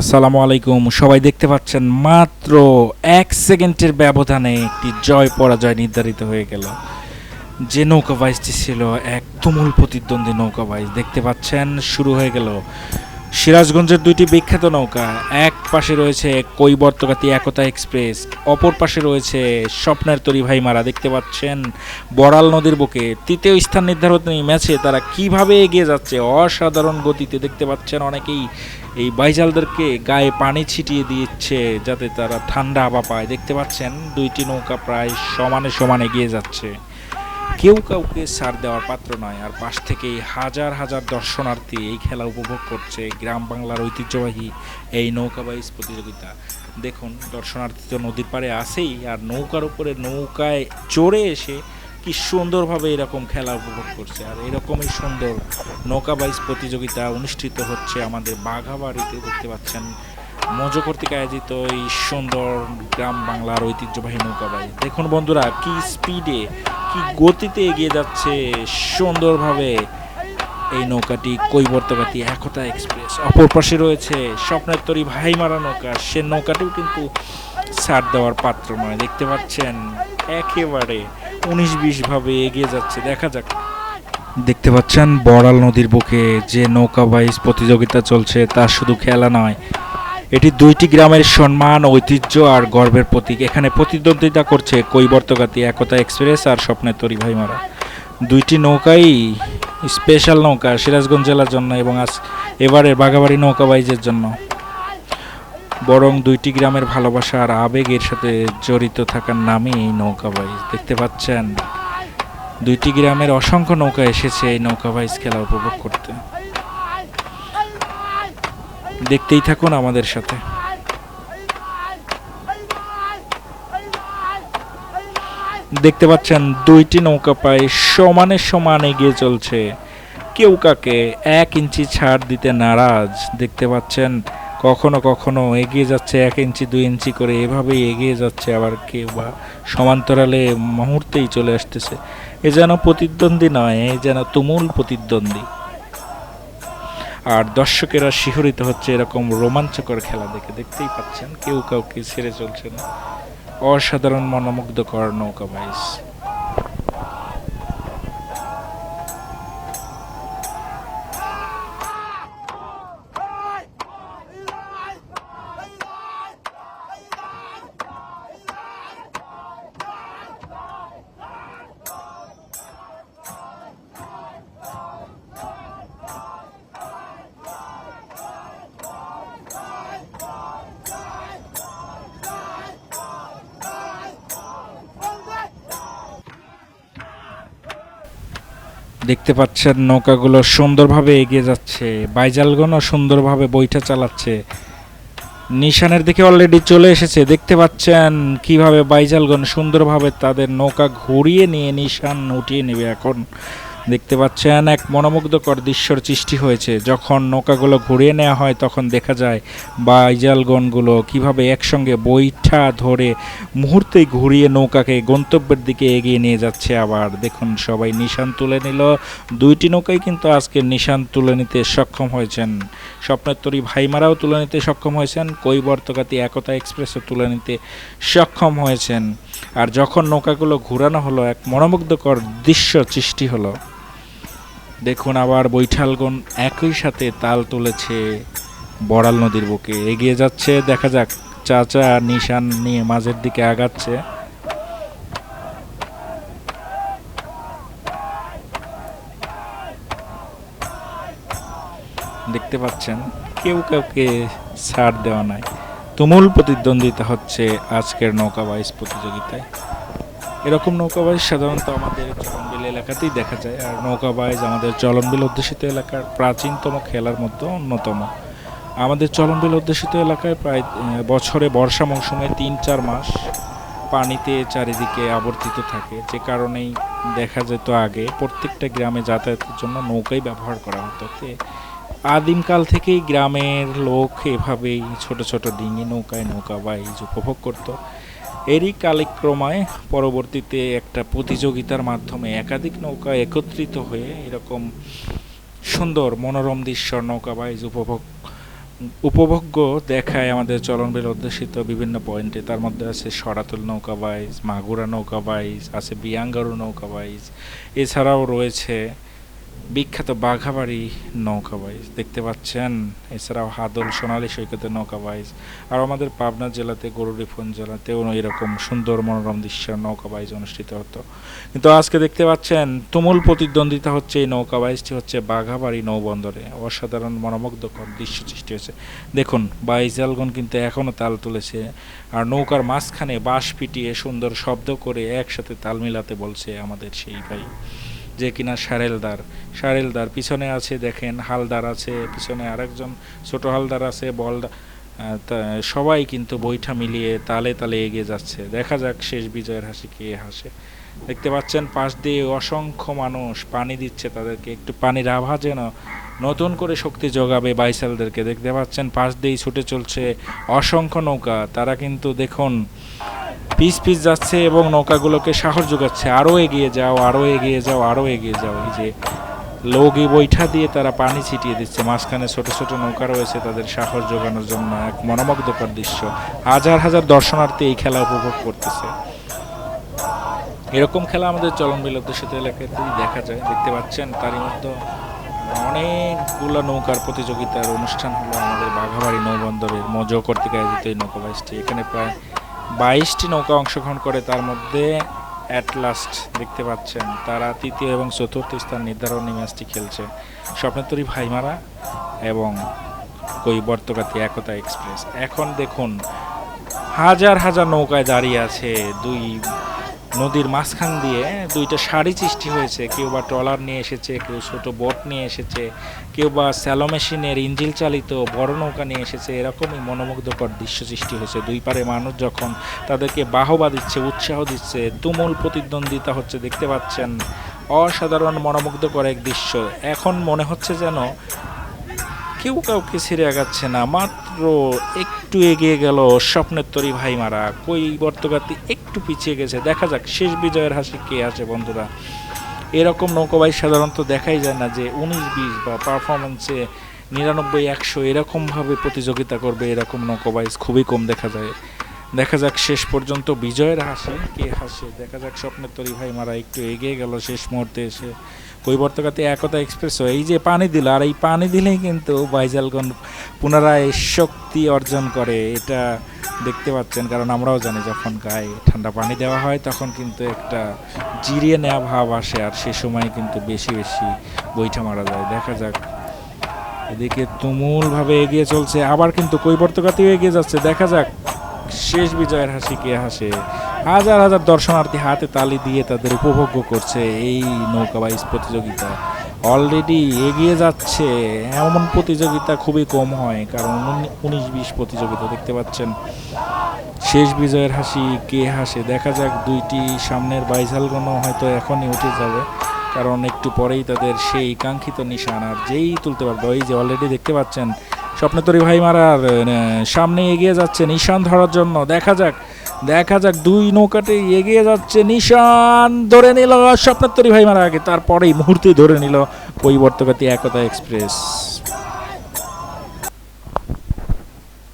আসসালামু আলাইকুম। সবাই দেখতে পাচ্ছেন মাত্র এক সেকেন্ডের ব্যবধানে একটি জয় পরাজয় নির্ধারিত হয়ে গেল। যে নৌকা বাইসটি ছিল এক তুমুল প্রতিদ্বন্দ্বী নৌকা বাইস দেখতে পাচ্ছেন, শুরু হয়ে গেল। সিরাজগঞ্জের দুইটি বিখ্যাত নৌকা, এক পাশে রয়েছে কৈবর্তকাতি একতা এক্সপ্রেস, অপর পাশে রয়েছে স্বপ্নের তরি ভাই মারা, দেখতে পাচ্ছেন, বড়াল নদীর বুকে। তৃতীয় স্থান নির্ধারণী ম্যাচে তারা কীভাবে এগিয়ে যাচ্ছে অসাধারণ গতিতে, দেখতে পাচ্ছেন অনেকেই। এই বাইজালদেরকে গায়ে পানি ছিটিয়ে দিচ্ছে যাতে তারা ঠান্ডা হাওয়া পায়। দেখতে পাচ্ছেন, দুইটি নৌকা প্রায় সমানে সমানে এগিয়ে যাচ্ছে। কেউ কাউকে সার দেওয়ার পাত্র নয়, আর পাশ থেকেই হাজার হাজার দর্শনার্থী এই খেলা উপভোগ করছে গ্রাম বাংলার ঐতিহ্যবাহী এই নৌকা বাইচ প্রতিযোগিতা। দেখুন, দর্শনার্থী তো নদীর পাড়ে আসেই আর নৌকার উপরে নৌকায় চড়ে এসে কি সুন্দরভাবে এরকম খেলা উপভোগ করছে। আর এরকমই সুন্দর নৌকা বাইচ প্রতিযোগিতা অনুষ্ঠিত হচ্ছে আমাদের বাঘাবাড়িতে। দেখতে পাচ্ছেন, মজ কর্তৃক আয়োজিত এই সুন্দর গ্রাম বাংলার ঐতিহ্যবাহী নৌকা বাইচ দেখুন বন্ধুরা, কি স্পিডে, কি গতিতে এগিয়ে যাচ্ছে সুন্দরভাবে এই নৌকাটি কৈবর্তকাতি একতা এক্সপ্রেস। অপর পাশে রয়েছে স্বপ্নের তরি ভাইমারা নৌকা। সে নৌকাটিও কিন্তু ছাড় দেওয়ার পাত্র নয়। দেখতে পাচ্ছেন, একেবারে উনিশ বিশ ভাবে এগিয়ে যাচ্ছে। দেখা যাক। দেখতে পাচ্ছেন, বড়াল নদীর বুকে যে নৌকা বাইচ প্রতিযোগিতা চলছে, তা শুধু খেলা নয়। এটি দুইটি গ্রামের সম্মান, ঐতিহ্য আর গর্বের প্রতীক। এখানে প্রতিদ্বন্দ্বিতা করছে কৈবর্তকাতি একতা এক্সপ্রেস আর স্বপ্নের তরি ভাইমারা। দুইটি নৌকাই স্পেশাল নৌকা, সিরাজগঞ্জ জেলার জন্য এবং আজ এবারের বাঘাবাড়ি নৌকা বাইজের জন্য। বরং দুইটি গ্রামের ভালোবাসা আর আবেগের সাথে জড়িত থাকার নামই এই নৌকা বাইজ দেখতে পাচ্ছেন? দুইটি গ্রামের অসংখ্য নৌকা এসেছে এই নৌকা বাইজ খেলা উপভোগ করতে। দেখতেই থাকুন আমাদের সাথে। দেখতে পাচ্ছেন, দুইটি নৌকা প্রায় সমানে সমান এগিয়ে চলছে। কেউ কাকে এক ইঞ্চি ছাড় দিতে নারাজ। দেখতে পাচ্ছেন কখনো কখনো এগিয়ে যাচ্ছে এক ইঞ্চি, দুই ইঞ্চি করে। এভাবেই এগিয়ে যাচ্ছে আবার কেউ বা সমান্তরালে মুহূর্তেই চলে আসতেছে। এ যেন প্রতিদ্বন্দ্বী নয়, এ যেন তুমুল প্রতিদ্বন্দ্বী। আর দর্শকেরা শিহরিত হচ্ছে এরকম রোমাঞ্চকর খেলা দেখে। দেখতেই পাচ্ছেন, কেউ কাউকে ছেড়ে চলছে না। অসাধারণ, মনোমুগ্ধকর নৌকা বাইস। দেখতে পাচ্ছেন, নৌকাগুলো সুন্দরভাবে এগিয়ে যাচ্ছে, বাইজালগণও সুন্দরভাবে বইটা চালাচ্ছে। নিশানের দিকে অলরেডি চলে এসেছে, দেখতে পাচ্ছেন কীভাবে বাইজালগণ সুন্দরভাবে তাদের নৌকা ঘুরিয়ে নিয়ে নিশান উঠিয়ে নেবে এখন। দেখতে পাচ্ছেন এক মনোমুগ্ধকর দৃশ্যর সৃষ্টি হয়েছে। যখন নৌকাগুলো ঘুরিয়ে নেওয়া হয়, তখন দেখা যায় বাইজালগণগুলো কীভাবে একসঙ্গে বৈঠা ধরে মুহূর্তেই ঘুরিয়ে নৌকাকে গন্তব্যের দিকে এগিয়ে নিয়ে যাচ্ছে আবার। দেখুন, সবাই নিশান তুলে নিল। দুইটি নৌকাই কিন্তু আজকে নিশান তুলে নিতে সক্ষম হয়েছেন। স্বপ্নের তরী ভাইমারাও তুলে নিতে সক্ষম হয়েছেন। কৈবর্তকাতি একতা এক্সপ্রেসও তুলে নিতে সক্ষম হয়েছেন। আর যখন নৌকাগুলো ঘুরানো হলো, এক মনোমুগ্ধকর দৃশ্য সৃষ্টি হলো। দেখুন আবার বৈঠালগণ একই সাথে তাল তুলেছে। বড়াল নদীর বুকে এগিয়ে যাচ্ছে। দেখা যাক, চাচা নিশান নিয়ে মাঝের দিকে আগাচ্ছে। দেখতে পাচ্ছেন, কেউ কাউকে ছাড় দেওয়া নাই। তুমুল প্রতিদ্বন্দ্বিতা হচ্ছে আজকের নৌকা বাইচ প্রতিযোগিতায়। এরকম নৌকা বাইচ সাধারণত আমাদের চলনবিল এলাকাতেই দেখা যায়। আর নৌকা বাইচ আমাদের চলনবিল অধ্যুষিত এলাকার প্রাচীনতম খেলার মধ্যে অন্যতম। আমাদের চলনবিল অধ্যুষিত এলাকায় প্রায় বছরে বর্ষা মৌসুমে তিন চার মাস পানিতে চারিদিকে আবর্তিত থাকে। যে কারণেই দেখা যেত আগে প্রত্যেকটা গ্রামে যাতায়াতের জন্য নৌকাই ব্যবহার করা হতো। আদিমকাল থেকেই গ্রামের লোক এভাবেই ছোট ছোট ডিঙি নৌকায় নৌকা বাইজ উপভোগ করত। এরই কালিক্রমায় পরবর্তীতে একটা প্রতিযোগিতার মাধ্যমে একাধিক নৌকা একত্রিত হয়ে এরকম সুন্দর মনোরম দৃশ্য নৌকা বাইজ উপভোগ, উপভোগ্য দেখায় আমাদের চলনবিল অধ্যুষিত বিভিন্ন পয়েন্টে। তার মধ্যে আছে সরাতুল নৌকা বাইজ মাগুরা নৌকা বাইজ আছে বিয়াঙ্গারু নৌকা বাইজ এছাড়াও রয়েছে বিখ্যাত বাঘাবাড়ি নৌকা বাইজ দেখতে পাচ্ছেন? এছাড়াও হাদল, সোনালী সৈকতের নৌকা বাইজ আর আমাদের পাবনা জেলাতে গরুরিফোন জেলাতেও এরকম সুন্দর মনোরম দৃশ্যের নৌকা বাইজ অনুষ্ঠিত হতো। কিন্তু আজকে দেখতে পাচ্ছেন, তুমুল প্রতিদ্বন্দ্বিতা হচ্ছে এই নৌকা বাইজটি হচ্ছে বাঘাবাড়ি নৌবন্দরে। অসাধারণ মনোমুগ্ধকর দৃশ্য সৃষ্টি হয়েছে। দেখুন বাইজালগন কিন্তু এখনও তাল তুলেছে আর নৌকার মাঝখানে বাঁশ পিটিয়ে সুন্দর শব্দ করে একসাথে তাল মিলাতে বলছে আমাদের সেই ভাই। যে কিনা সারেলদার। সারেলদার পিছনে আছে দেখেন, হালদার আছে, পিছনে আরেকজন ছোট হালদার আছে, বল সবাই কিন্তু বৈঠা মিলিয়ে তালে তালে এগিয়ে যাচ্ছে। দেখা যাক শেষ বিজয়ের হাসি কে হাসে। দেখতে পাচ্ছেন, পাশ দিয়ে অসংখ্য মানুষ পানি দিচ্ছে তাদেরকে। একটু পানির আভা যেন নতুন করে শক্তি যোগাবে বাইসালদেরকে। দেখতে পাচ্ছেন, পাশ দিয়েই ছুটে চলছে অসংখ্য নৌকা। তারা কিন্তু দেখুন পিস পিস যাচ্ছে এবং নৌকাগুলোকে সাহস যোগাচ্ছে। আরও এগিয়ে যাও আরও এগিয়ে যাও আরও এগিয়ে যাও। এই যে লগি বৈঠা দিয়ে তারা পানি ছিটিয়ে দিচ্ছে। মাঝখানে ছোট ছোট নৌকা রয়েছে তাদের সাহস যোগানোর জন্য এক মনোমুগ্ধকর দৃশ্য। হাজার হাজার দর্শনার্থী এই খেলা উপভোগ করতেছে। এরকম খেলা আমাদের চলন বিলুপ্ত এলাকাতেই দেখা যায়। দেখতে পাচ্ছেন, তারই মধ্যে অনেকগুলো নৌকার প্রতিযোগিতার অনুষ্ঠান হলো আমাদের বাঘাবাড়ি নৌবন্দরের মজো কর্তৃক আয়োজিত এই নৌকা বাইশটি এখানে প্রায় বাইশটি নৌকা অংশগ্রহণ করে তার মধ্যে অ্যাট লাস্ট দেখতে পাচ্ছেন, তারা তৃতীয় এবং চতুর্থ স্থান নির্ধারণী ম্যাচটি খেলছে। স্বপ্নেতরী ভাইমারা এবং কৈবর্তকাতি একতা এক্সপ্রেস। এখন দেখুন, হাজার হাজার নৌকায় দাঁড়িয়ে আছে দুই নদীর মাঝখান দিয়ে দুইটা শাড়ি সৃষ্টি হয়েছে। কেউ বা ট্রলার নিয়ে এসেছে, কেউ ছোট বোট নিয়ে এসেছে, কেউ বা স্যালো মেশিনের ইঞ্জিল চালিত বড় নৌকা নিয়ে এসেছে। এরকমই মনোমুগ্ধকর দৃশ্য সৃষ্টি হয়েছে। দুই পারে মানুষ যখন তাদেরকে বাহবা দিচ্ছে, উৎসাহ দিচ্ছে, তুমুল প্রতিদ্বন্দ্বিতা হচ্ছে, দেখতে পাচ্ছেন। অসাধারণ, মনোমুগ্ধকর এক দৃশ্য। এখন মনে হচ্ছে যেন কেউ কাউকে ছেড়ে আগাচ্ছে না, মাত্র একটু এগিয়ে গেল স্বপ্নের তরি ভাই মারা কই বর্তগাতি একটু পিছিয়ে গেছে। দেখা যাক, শেষ বিজয়ের হাসি কে আছে বন্ধুরা। এরকম নৌকোবাই সাধারণত দেখাই যায় না যে উনিশ, বিশ বা পারফরমেন্সে নিরানব্বই, একশো এরকমভাবে প্রতিযোগিতা করবে এরকম নৌকোবাইজ খুবই কম দেখা যায়। দেখা যাক শেষ পর্যন্ত বিজয়ের হাসি কে হাসে। দেখা যাক স্বপ্নের তরি ভাই মারা একটু এগিয়ে গেল শেষ মুহূর্তে এসে। কৈবর্তকাতে একতা এক্সপ্রেস এই যে পানি দিল, আর এই পানি দিলেই কিন্তু বাইজালগঞ্জ পুনরায় শক্তি অর্জন করে, এটা দেখতে পাচ্ছেন। কারণ আমরাও জানি যখন গায়ে ঠান্ডা পানি দেওয়া হয়, তখন কিন্তু একটা জিরিয়ে নেওয়া ভাব আসে, আর সে সময় কিন্তু বেশি বেশি বইটা মারা যায়। দেখা যাক, এদিকে তুমুলভাবে এগিয়ে চলছে। আবার কিন্তু কৈবর্তকাতেও এগিয়ে যাচ্ছে। দেখা যাক, শেষ বিজয়ের হাসি কে হাসে হাজার হাজার দর্শনার্থী হাতে তালি দিয়ে তাদের উপভোগ করছে এই নৌকা বাইস প্রতিযোগিতা। অলরেডি এগিয়ে যাচ্ছে। এমন প্রতিযোগিতা খুবই কম হয়, কারণ উনিশ বিশ প্রতিযোগিতা দেখতে পাচ্ছেন। শেষ বিজয়ের হাসি কে হাসে? দেখা যাক, দুইটি সামনের বাইসালগুলো হয়তো এখনই উঠে যাবে, কারণ একটু পরেই তাদের সেই কাঙ্ক্ষিত নিশান। আর যেই তুলতে পারবে, ওই যে অলরেডি দেখতে পাচ্ছেন, স্বপ্নতরী ভাই মারার সামনে এগিয়ে যাচ্ছে নিশান ধরার জন্য। দেখা যাক দেখা যাক দুই নৌকাতে এগিয়ে যাচ্ছে নিশান। ধরে নিল স্বপ্নাত্তরী ভাই মারা আগে তারপরেই মুহূর্তে ধরে নিল পরিবর্তকাতি একতা এক্সপ্রেস।